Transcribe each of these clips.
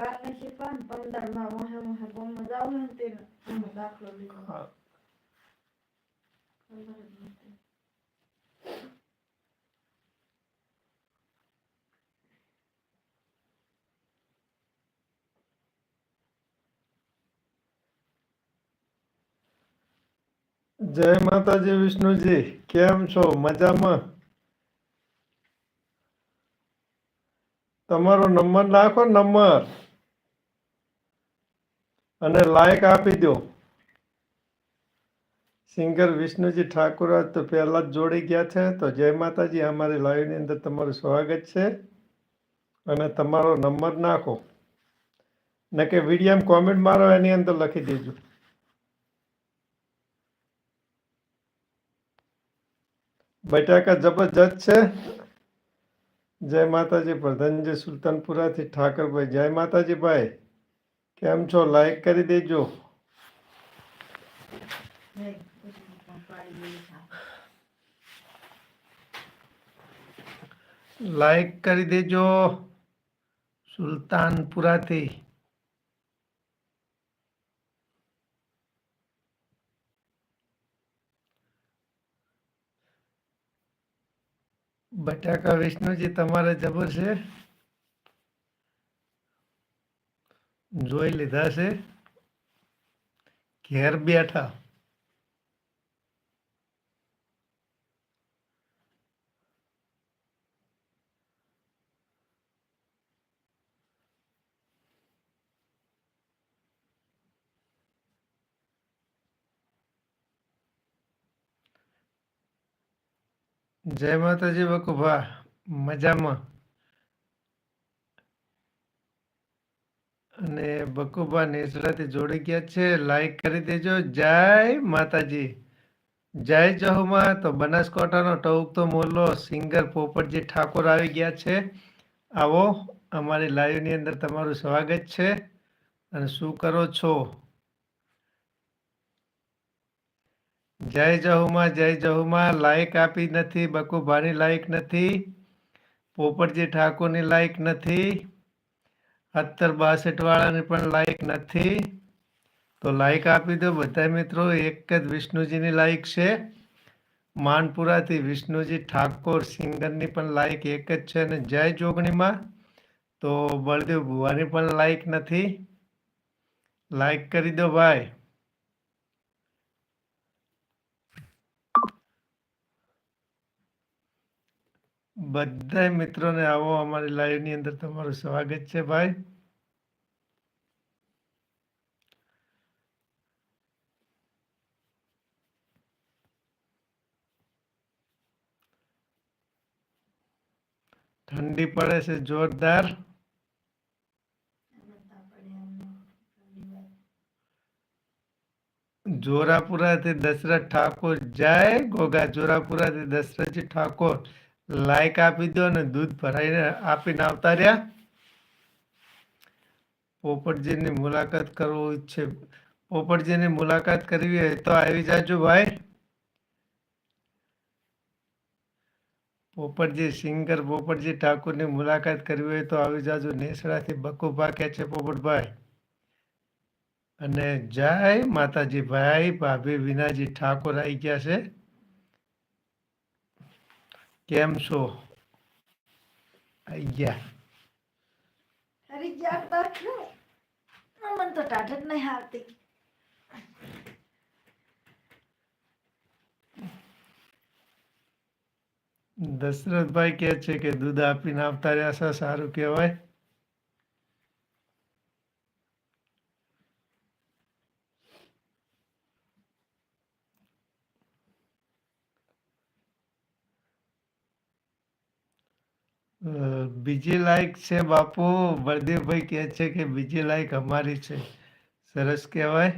કાલની શીખવા ને મોહે મોહે બોમ્બમાં જાવ ને તે એનો દાખલો લીધો હા. ખબર જ નથી. જય માતાજી વિષ્ણુજી કેમ છો મજામાં તમારો નંબર નાખો નંબર અને લાઈક આપી દો. સિંગર વિષ્ણુજી ઠાકુર તો પહેલા જ જોડી ગયા છે, તો જય માતાજી, અમારી લાઈવની અંદર તમારું સ્વાગત છે. અને તમારો નંબર નાખો. ને કે વિડીયમ કોમેન્ટ મારો, એની અંદર લખી દેજો. બટાકા જબરજસ્ત છે. જય માતાજી, પ્રધાનજી સુલતાનપુરાથી ઠાકરભાઈ. જય માતાજી ભાઈ કેમ છો? લાઈક કરી દેજો. લાઈક કરી દેજો. સુલતાનપુરાથી. બટાકા વિષ્ણુજી તમારે જબર છે? જોઈ લીધા છે. ઘેર બેઠા. જય માતાજી વકુભા. મજામાં? અને બકુભા નેસડાથી જોડી ગયા છે. લાઈક કરી દેજો. જય માતાજી. જય જહુમાં. તો બનાસકાંઠાનો ટોકતો મોલ્લો સિંગર પોપટજી ઠાકોર આવી ગયા છે. આવો, અમારી લાઈવની અંદર તમારું સ્વાગત છે. અને શું કરો છો? જય જહુમાં જય જહુમાં. લાઈક આપી નથી. બકુભાની લાઈક નથી. પોપટજી ઠાકોરની લાઈક નથી. અત્તર બાસઠ વાળાને પણ લાઈક નથી. તો લાઈક આપી દો બધા મિત્રો, એક જ વિષ્ણુજીની લાઈક છે. માનપુરાથી વિષ્ણુજી ઠાકોર સિંગરની પણ લાઈક એક જ છે અને જય જોગણીમાં. તો બળદેવ ભુવાની પણ લાઈક નથી. લાઈક કરી દો ભાઈ. બધા મિત્રોને આવો અમારી લાઈવની અંદર તમારું સ્વાગત છે ભાઈ ઠંડી પડે છે જોરદાર બધા પડ્યા એમને ઠંડી વાર. જોરાપુરાથી દશરથ ઠાકોર જય, ગોગા જોરાપુરાથી દશરથજી ઠાકોર લાઈક આપી દો અને દૂધ ભરાઈને આપીને આવતા રહ્યા. પોપટજીની મુલાકાત કરવું ઈચ્છે પોપટજીની મુલાકાત કરવી હોય તો આવી જાજો ભાઈ. પોપટજી, સિંગર પોપટજી ઠાકોરની મુલાકાત કરવી હોય તો આવી જાજો. નેસડાથી બકુભા કે છે પોપટભાઈ. અને જય માતાજી. ભાઈ, ભાભી, વિનાજી ઠાકોર આવી ગયા છે. કેમ છો? આવી ગયા. હરી ગયા છે. મને તો ટાઢ જ નહીં હારતી દશરથભાઈ કહે છે કે દૂધ આપીને આવતા રહ્યા છે સારું કહેવાય. બીજી લાઈક છે બાપુ, બળદેવભાઈ કહે છે કે બીજી લાઈક અમારી છે. સરસ કહેવાય.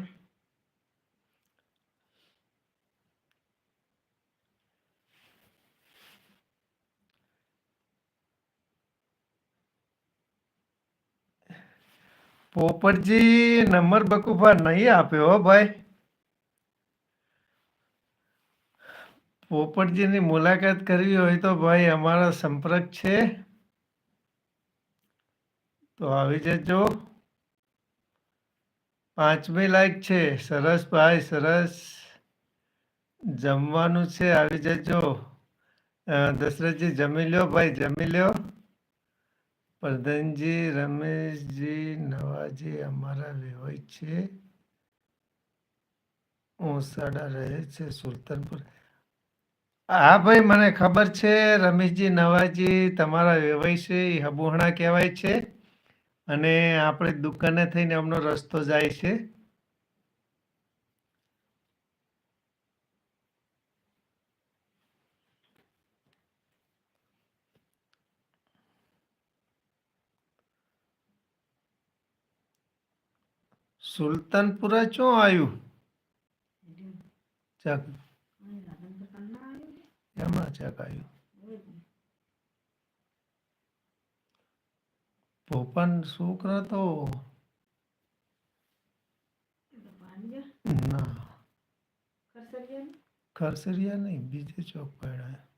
પોપટજી, નંબર બકુફા નહીં આપ્યો ભાઈ. પોપટજીની મુલાકાત કરવી હોય તો ભાઈ અમારો સંપર્ક છે. તો આવી જજો. પાંચમી લાઈક છે. સરસ ભાઈ, સરસ. જમવાનું છે, આવી જજો. દશરથજી જમી લ્યો ભાઈ, જમી લ્યો. પ્રધાનજી, રમેશજી, નવાજી અમારા વેવાય છે. ઓસાડા રહે છે સુલતાનપુર. હા ભાઈ મને ખબર છે રમેશજી નવાજી તમારા વ્યવસાય છે એ હબુહણા કહેવાય છે અને આપણે દુકાને થઈને અમનો રસ્તો જાય છે. સુલતાનપુરા ચો આવ્યું? ચક એમાં ચક આવ્યું પોપન છોકરા તો ના ખરસરિયા નહીં બીજે ચોક પડ્યા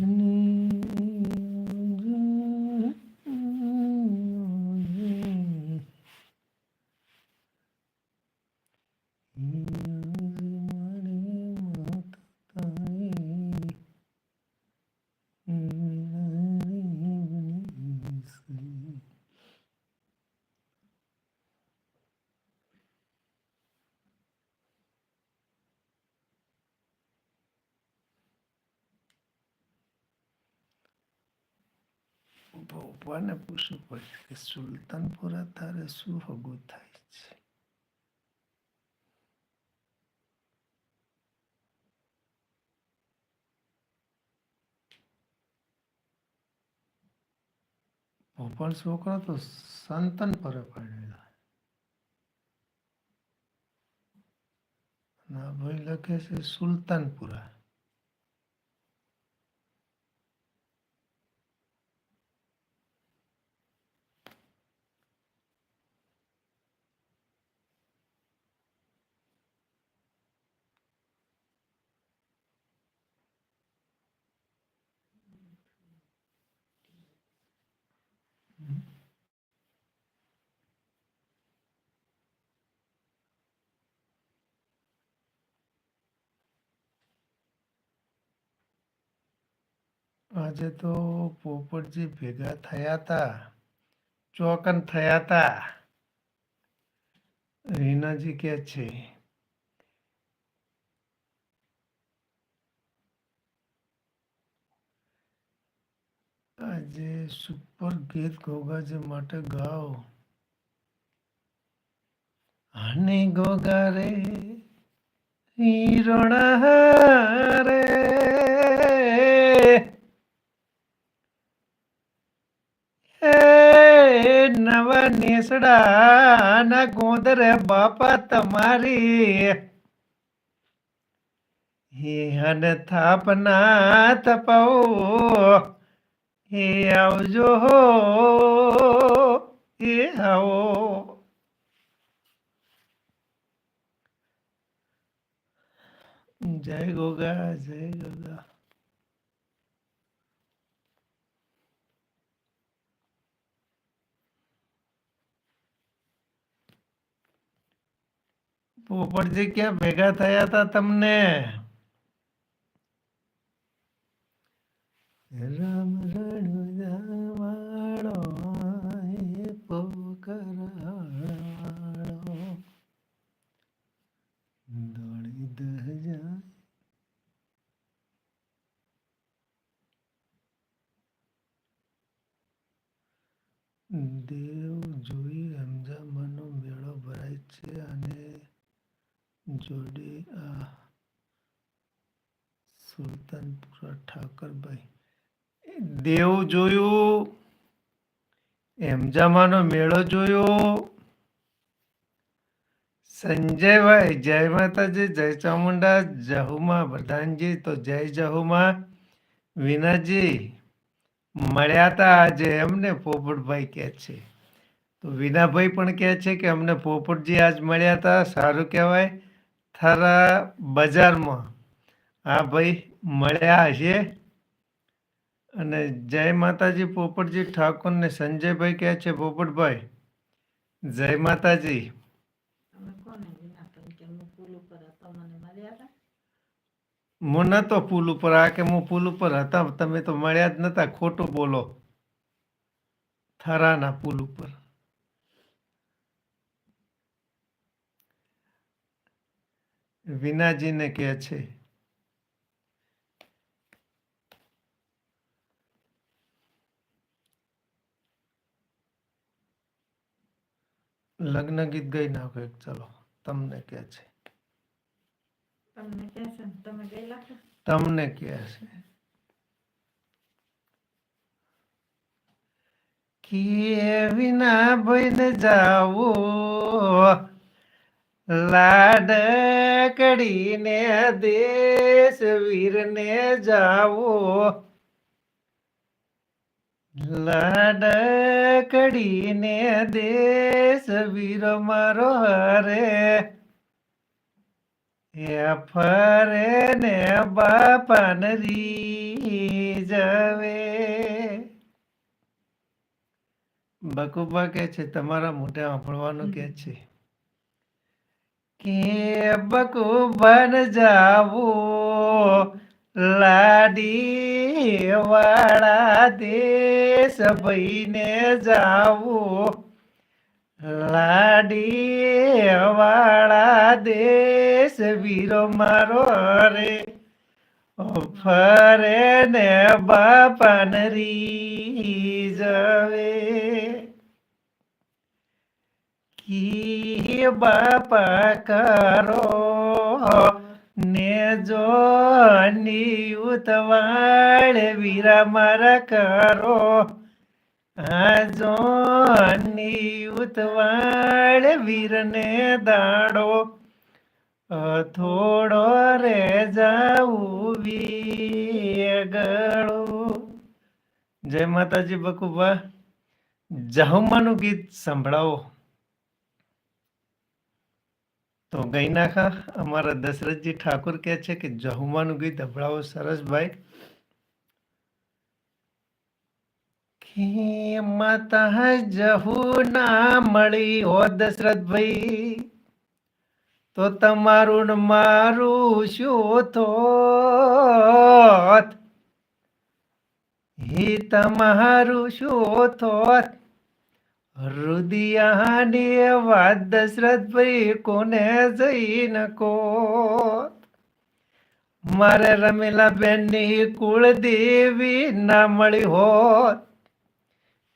Mm. ભગવાનને પૂછવું પડશે કે સુલતાનપુરા તારે શું હગું થાય છે ભોપાલ છોકરો તો સંતન પર પડેલા ના ભાઈ લખે છે સુલતાનપુરા આજે તો પોપટજી ભેગા થયા હતા ચોકન થયા હતા રીનાજી કે છે, આજે સુપર ગીત ગોગાજી માટે ગાઓ. અને ગોગા રે, હિરોણા રે એ નવા નેસડા ના બાપા તમારી. હે હન થાપના તપાવો હે આવજો હે આવો. જય ગોગા જય ગોગા. પોપટજી ક્યાં ભેગા થયા હતા તમને? રામ રણુજાવાળો હે પોકરાળો દોડી દહ જાય દેવ જોઈ રમજામાનો મેળો ભરાય છે અને જોડે સુલતાનપુરા ઠાકરભાઈ દેવ જોયું એમજામાનો મેળો જોયો સંજયભાઈ જય માતાજી જય ચામુંડા જહુમાં પ્રધાનજી તો જય જહુમાં વિનાજી મળ્યા હતા આજે એમને પોપટભાઈ કે છે તો વિનાભાઈ પણ કહે છે કે અમને પોપટજી આજ મળ્યા હતા સારું કહેવાય થારા બજારમાં હા ભાઈ મળ્યા હશે? અને જય માતાજી, પોપટજી ઠાકોર ને સંજયભાઈ કહે છે, પોપટભાઈ, જય માતાજી. હું નતો પુલ ઉપર, આ કે હું પુલ ઉપર હતા, તમે તો મળ્યા જ નતા, ખોટું બોલો. થરાના પુલ ઉપર. વિનાજીને કહે છે. લગ્ન ગીત ગઈ નાખો એક ચલો તમને કે છે. તમને કે છે તમે ગયેલા તમને કહે છે. કે વિના ભાઈને જાવો લાડ કડીને દેશ વીરને જાવો. લાડ કડીને દેશ વીર મારો હરે. એ ફરે ને બાપન રી જવે બકુબા કે છે, તમારા મોઢે સાંભળવાનું કે છે. કે બકુબન જાવો? લાડી વાળા દેશ ભાઈને જાવો. લાડી વાળા દેશ વીરો મારો રે. ફરે ને બાપન રી જવે કી બાપા કરો ને જો નિયુતવાળ વીરા મારા કરો આજો નિયુતવાળ વીરને દાડો થોડો રે જાવું વીગળો જય માતાજી બકુબા જાહુમાનું ગીત સંભળાવો તો ગઈ નાખા અમારા દશરથજી ઠાકુર કહે છે કે જહુમાનું ગીત સંભળાવો સરસભાઈ માતા જહુ ના મળી હો દશરથભાઈ તો તમારું મારું શું થોત? હે તમારું શું થોત? રુદિયાને વાત દશરથભાઈ કોને જઈને કોત મારે રમેલા બેનની કુળદેવી ના મળી હોત.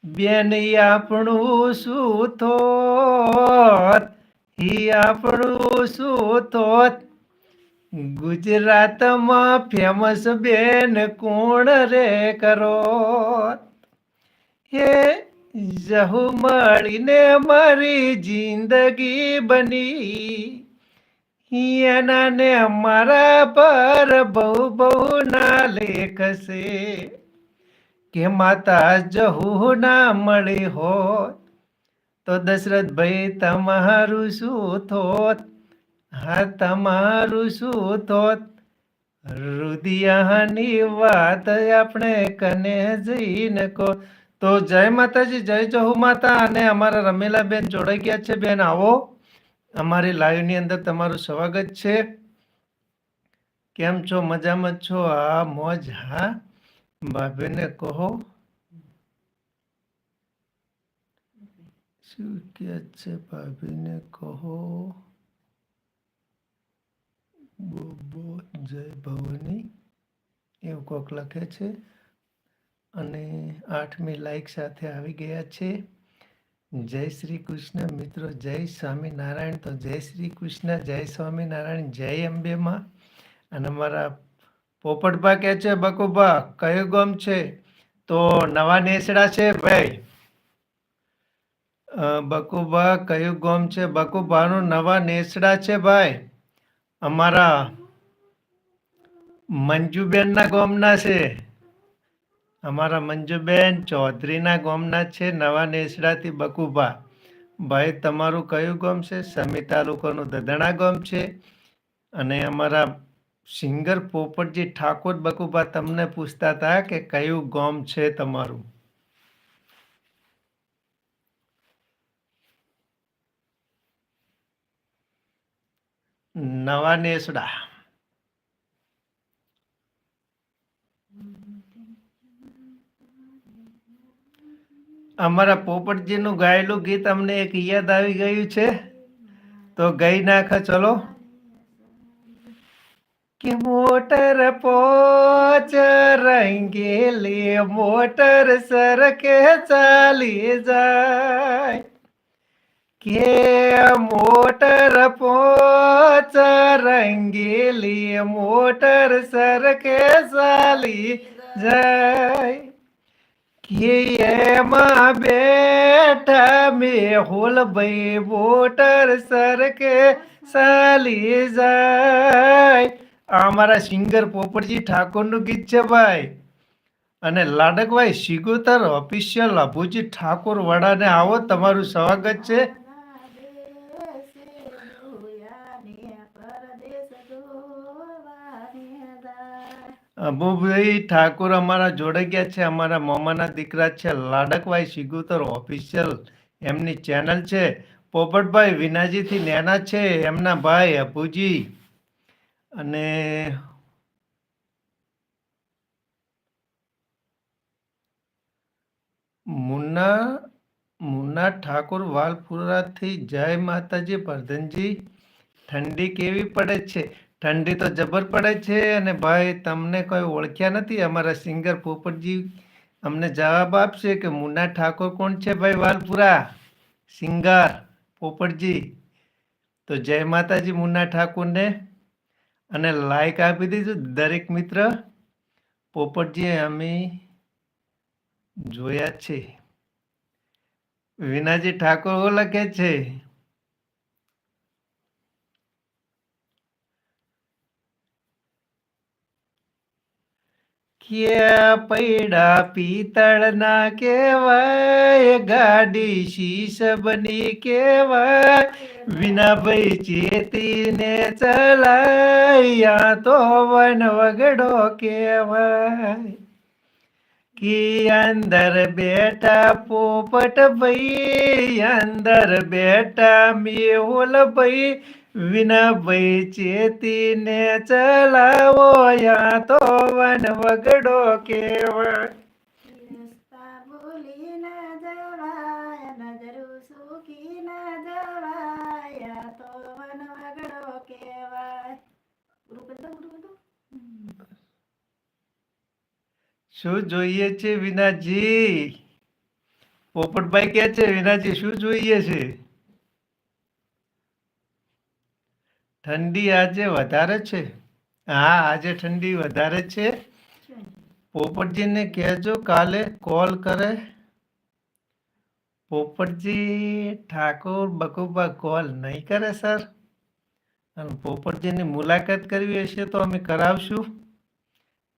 બેન આપણું શું થોત? ઈ આપણું શું થોત? ગુજરાતમાં ફેમસ બેન કોણ રે કરો હે જહુ મળીને મારી જિંદગી બની. હિયાના ને મારા પર બહુ બહુ ના લેખશે કે માતા જહુ ના મળી હોત. તો દશરથભાઈ તમારું શું થોત? હા, તમારું શું થોત? રુદિયાની વાત આપણે કને જઈને કો તો જય માતાજી, જય જહુ માતા અને અમારા રમેલા બેન જોડાઈ ગયા છે. બેન, આવો. અમારી લાઈવની અંદર તમારું સ્વાગત છે. કેમ છો? મજામાં છો? આ મોજ, હા. ભાભીને કહો. કહો જય ભવાની. એવું કોક લખે છે? અને આઠમી લાઈક સાથે આવી ગયા છે. જય શ્રી કૃષ્ણ મિત્રો, જય સ્વામિનારાયણ. તો જય શ્રી કૃષ્ણ, જય સ્વામિનારાયણ, જય અંબેમાં. અને અમારા પોપટભા કે છે, બકુભા, કયું ગમ છે? તો નવા નેસડા છે ભાઈ. બકુભા, કયું ગોમ છે? બકુભાનું નવા નેસડા છે ભાઈ. અમારા મંજુબેનના ગોમના છે. અમારા મંજુબેન ચૌધરીના ગામના છે, નવા નેસડાથી બકુભા. ભાઈ, તમારું કયું ગામ છે? સમી તાલુકાનું દદણા ગામ છે. અને અમારા સિંગર પોપટજી ઠાકોર બકુભા તમને પૂછતા હતા કે કયું ગામ છે તમારું? નવા નેસડા. અમારા પોપટજીનું ગાયેલું ગીત અમને એક યાદ આવી ગયું છે. તો ગઈ નાખ, ચલો. કે મોટર પોચ રંગેલી મોટર સરકે ચાલી જાય. કે મોટર પોચ રંગેલી મોટર સરકે ચાલી જાય. એમાં બેઠા મેહુલ ભાઈ મોટર સરકે ચાલી જાય. અમારા સિંગર પોપટજી ઠાકોરનું ગીત છે ભાઈ. અને લાડકભાઈ સિગોતર ઓફિશિયલ અભુજી ઠાકોર વડાને આવો, તમારું સ્વાગત છે. અબુભાઈ ઠાકોર અમારા જોડે ગયા છે, અમારા મામાના દીકરા છે, લાડકભાઈ શિગુતર ઓફિશિયલ એમની ચેનલ છે. પોપટભાઈ વિનાજીથી નેના છે, એમના ભાઈ અબુજી અને મુન્ના મુન્ના ઠાકોર વાલપુરાથી જય માતાજી પરધનજી ઠંડી કેવી પડે છે? ઠંડી તો જબર પડે છે અને ભાઈ તમને કોઈ ઓળખ્યા નથી? અમારા સિંગર પોપટજી અમને જવાબ આપશે કે મુન્ના ઠાકોર કોણ છે ભાઈ વાલપુરા? સિંગર, પોપટજી. તો જય માતાજી મુન્ના ઠાકોરને. અને લાઈક આપી દીધું દરેક મિત્ર. પોપટજી અમે જોયા છે. વિનાજી ઠાકોર લખે છે? ક્યાં પૈડા પિત્તળના કેવાય ગાડી શીશ બની કેવાય વિના વિનાભાઈ ચેતીને ચલાયા તો વન વગડો કેવાય કી અંદર બેઠા પોપટ ભાઈ, અંદર બેઠા મેહુલ ભાઈ વિના ભાઈ ચેતીને ચલાવો યા તો વન વગડો દો શું જોઈએ છે વિનાજી? પોપટભાઈ કે છે વિનાજી શું જોઈએ છે? ઠંડી આજે વધારે છે. હા, આજે ઠંડી વધારે છે. પોપટજીને કહેજો, કાલે કોલ કરે. પોપટજી ઠાકોર બકુબા કોલ નહીં કરે સર અને પોપટજીની મુલાકાત કરવી હશે તો અમે કરાવશું.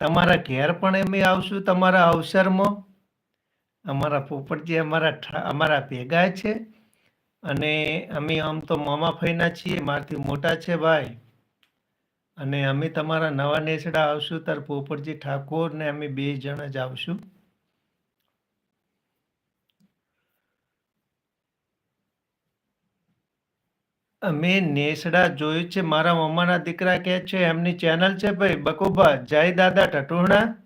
તમારા ઘેર પણ અમે આવશું તમારા અવસરમાં. અમારા પોપટજી અમારા અમારા ભેગા છે. અને અમે આમ તો મામા ફઈના છીએ, મારથી મોટા છે ભાઈ. અને અમે તમારા નવા નેસડા આવશું ત્યારે પોપટજી ઠાકોર ને અમે બે જણ જ આવશું. અમે નેસડા જોયું છે, મારા મમ્માના દીકરા કે છે, એમની ચેનલ છે ભાઈ બકુબા જય દાદા ટટુણા.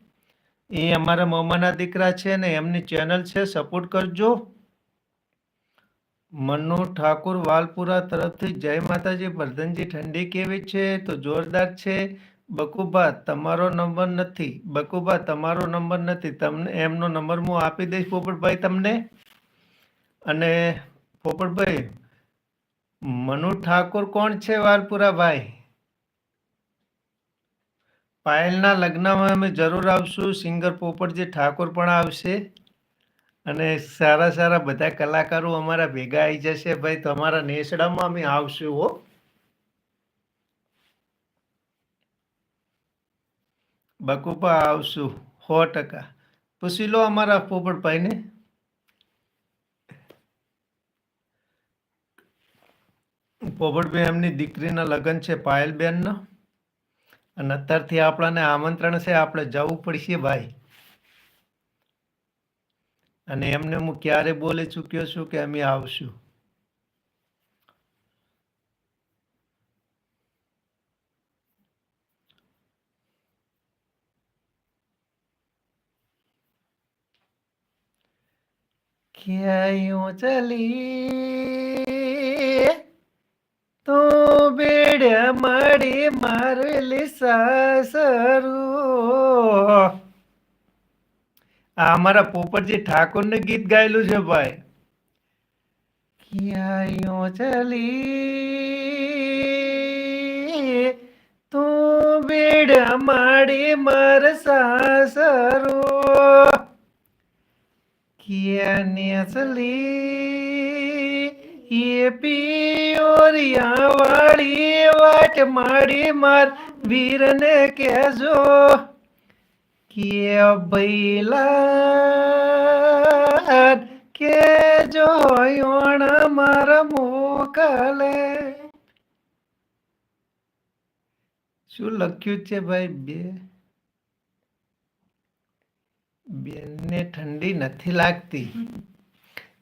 એ અમારા મમ્માના દીકરા છે ને એમની ચેનલ છે, સપોર્ટ કરજો. મનુ ઠાકુર વાલપુરા તરફથી જય માતાજી. વર્ધનજી ઠંડી કેવી છે? તો જોરદાર છે. બકુબા તમારો નંબર નથી. બકુબા તમારો નંબર નથી. તમને એમનો નંબર હું આપી દઈશ પોપટભાઈ તમને. અને પોપટભાઈ, મનુ ઠાકોર કોણ છે વાલપુરા ભાઈ? પાયલના લગ્નમાં અમે જરૂર આવશું. સિંગર પોપટજી ઠાકોર પણ આવશે. અને સારા સારા બધા કલાકારો અમારા ભેગા આવી જશે ભાઈ. તમારા નેસડામાં અમે આવશું હો. બકુપા આવશું સો ટકા. પૂછી લો અમારા પોપટભાઈને. પોપટભાઈ એમની દીકરીના લગ્ન છે પાયલબેનના. અને અત્યારથી આપણાને આમંત્રણ છે, આપણે જવું પડશે ભાઈ. અને એમને હું ક્યારે બોલી ચૂક્યો છું કે અમે આવશું? ક્યાંયો ચલી તો બેડ્યા માડી મારેલી સાસરું. આ અમારા પોપટજી ઠાકોરને ગીત ગાયેલું છે ભાઈ. ક્યાંયો ચલી તું બેડ માડી માર સાસરો. ક્યાંને ચલી એ પિયોરિયા વાળી વાટ માડી માર વીરને કહેજો. કે બૈલા કે જો યોણ માર મોકલે. શું લખ્યું છે ભાઈ બે? બેનને ઠંડી નથી લાગતી.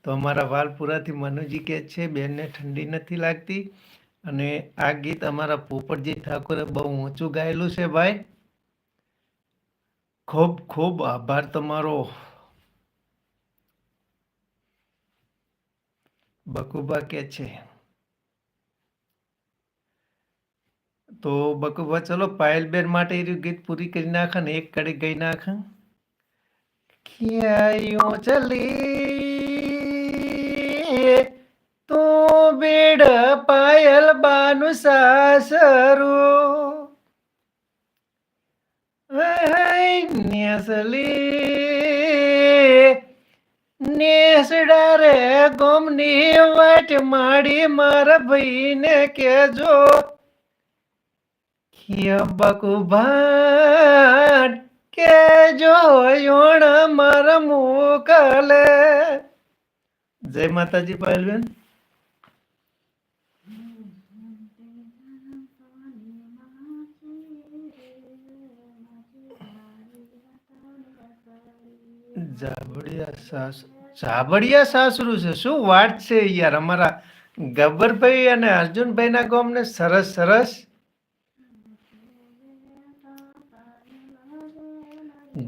તો અમારા વાલપુરાથી મનુજી કહે છે, બેનને ઠંડી નથી લાગતી. અને આ ગીત અમારા પોપટજી ઠાકોરે બહુ ઊંચું ગાયેલું છે ભાઈ. ખૂબ ખૂબ આભાર તમારો. બકુબા કે છે? તો બકુબા, ચલો, પાયલબેન માટે એ ગીત પૂરી કરી નાખે ને એક કડી ગઈ નાખે. ક્યાંયો ચલી? તું બેડ પાયલ બાનું સાસરું. નેસલી, નેસડા રે ગોમની વાટ માડી મારા ભાઈને કેજો. બકુભાન કેજો યોણ મારા મોકલે. જય માતાજી પાયલબેન. જાબડિયા સાસ, જાબડિયા સાસરું છે. શું વાત છે યાર? અમારા ગબ્બરભાઈ અને અર્જુનભાઈના ગામને સરસ સરસ.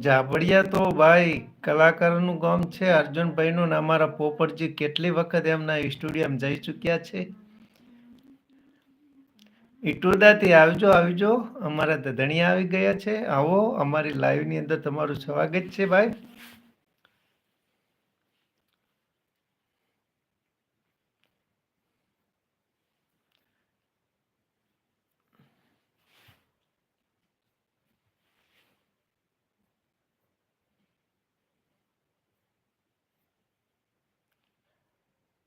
જાબડિયા તો ભાઈ કલાકારનું ગામ છે, અર્જુનભાઈનું ને અમારા પોપટજી કેટલી વખત એમના સ્ટુડિયમ જઈ ચૂક્યા છે? ઇટોદાથી આવજો આવજો. અમારા ધણી આવી ગયા છે. આવો, અમારી લાઈવની અંદર તમારું સ્વાગત છે ભાઈ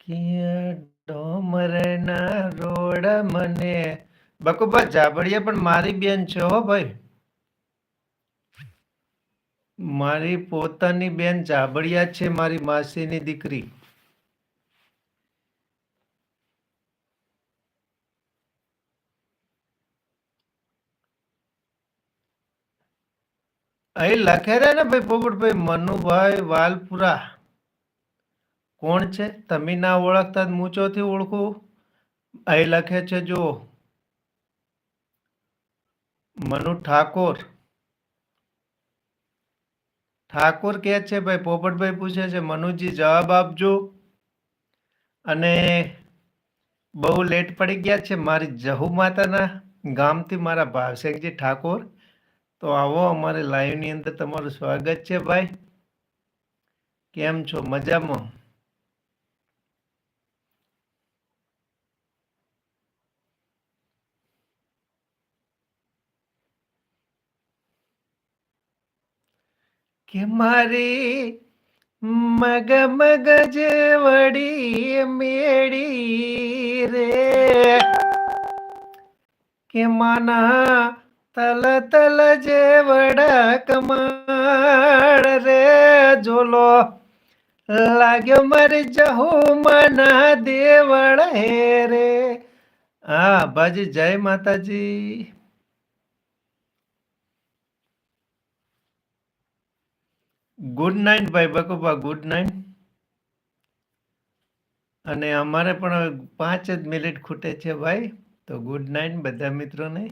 ક્યાં ડોમરના રોડ મને બકુબા જાબડિયા પણ મારી બેન છે હો ભાઈ. મારી પોતાની બેન જાબડિયા છે, મારી માસીની દીકરી. અહીં લખે રે ને ભાઈ પોપટભાઈ, મનુભાઈ વાલપુરા. કોણ છે? તમે ના ઓળખતા મૂંચો ચોથી ઓળખું? અહીં લખે છે જો મનુ ઠાકોર. ઠાકોર કે છે, ભાઈ, પોપટભાઈ પૂછે છે, મનુજી જવાબ આપજો. અને બહુ લેટ પડી ગયા છે, મારી જહુ માતાના ગામથી મારા ભાવસેકજી ઠાકોર. તો આવો અમારે લાઈવની અંદર તમારું સ્વાગત છે, ભાઈ. કેમ છો? મજામાં? કે મારી મગ મગ જેવડી મેળી રે. કે માના તલ તલ જેવડા કમાડ રે. જોલો, લાગ્યો મારી જહુ મના દેવળ હે રે. હા બાજી જય માતાજી. ગુડ નાઇટ ભાઈ બકુબા ગુડ નાઇટ. અને અમારે પણ હવે પાંચ જ મિનિટ ખૂટે છે ભાઈ, તો ગુડ નાઇટ બધા મિત્રોને.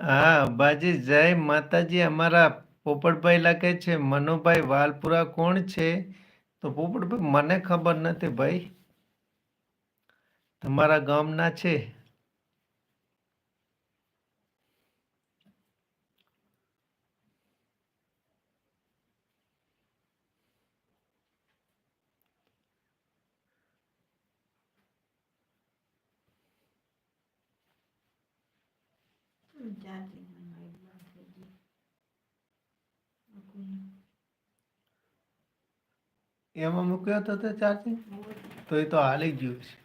હા, બાજી, જય માતાજી. અમારા પોપટભાઈ લખે છે, મનુભાઈ વાલપુરા કોણ છે? તો પોપટભાઈ, મને ખબર નથી ભાઈ. તમારા ગામના છે ચાર્જિંગ બંધ થઈ ગઈ અકુનું. એમાં મૂક્યો હતો તે ચાર્જિંગ? તો એ તો હાલી ગયું છે.